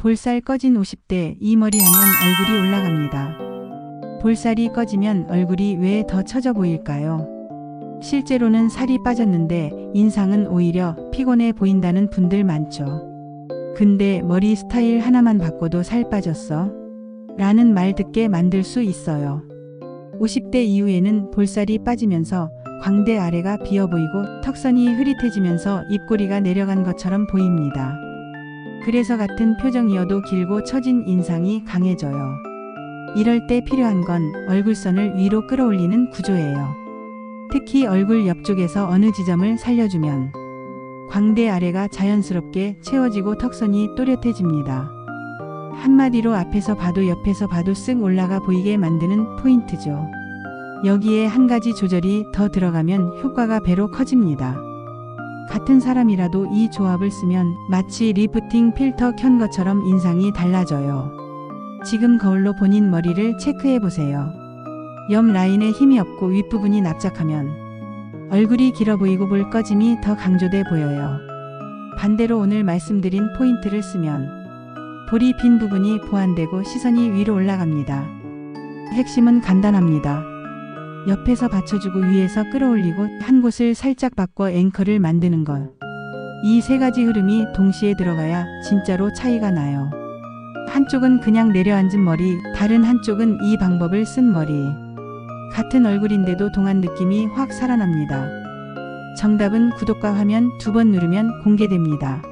볼살 꺼진 50대 이 머리 하면 얼굴이 올라갑니다. 볼살이 꺼지면 얼굴이 왜 더 처져 보일까요? 실제로는 살이 빠졌는데 인상은 오히려 피곤해 보인다는 분들 많죠. 근데 머리 스타일 하나만 바꿔도 살 빠졌어? 라는 말 듣게 만들 수 있어요. 50대 이후에는 볼살이 빠지면서 광대 아래가 비어 보이고 턱선이 흐릿해지면서 입꼬리가 내려간 것처럼 보입니다. 그래서 같은 표정이어도 길고 처진 인상이 강해져요. 이럴 때 필요한 건 얼굴선을 위로 끌어올리는 구조예요. 특히 얼굴 옆쪽에서 어느 지점을 살려주면 광대 아래가 자연스럽게 채워지고 턱선이 또렷해집니다. 한마디로 앞에서 봐도 옆에서 봐도 쓱 올라가 보이게 만드는 포인트죠. 여기에 한 가지 조절이 더 들어가면 효과가 배로 커집니다. 같은 사람이라도 이 조합을 쓰면 마치 리프팅 필터 켠 것처럼 인상이 달라져요. 지금 거울로 본인 머리를 체크해 보세요. 옆 라인에 힘이 없고 윗부분이 납작하면 얼굴이 길어 보이고 볼 꺼짐이 더 강조돼 보여요. 반대로 오늘 말씀드린 포인트를 쓰면 볼이 빈 부분이 보완되고 시선이 위로 올라갑니다. 핵심은 간단합니다. 옆에서 받쳐주고 위에서 끌어올리고 한 곳을 살짝 바꿔 앵커를 만드는 것. 이 세 가지 흐름이 동시에 들어가야 진짜로 차이가 나요. 한쪽은 그냥 내려앉은 머리, 다른 한쪽은 이 방법을 쓴 머리. 같은 얼굴인데도 동안 느낌이 확 살아납니다. 정답은 구독과 화면 두 번 누르면 공개됩니다.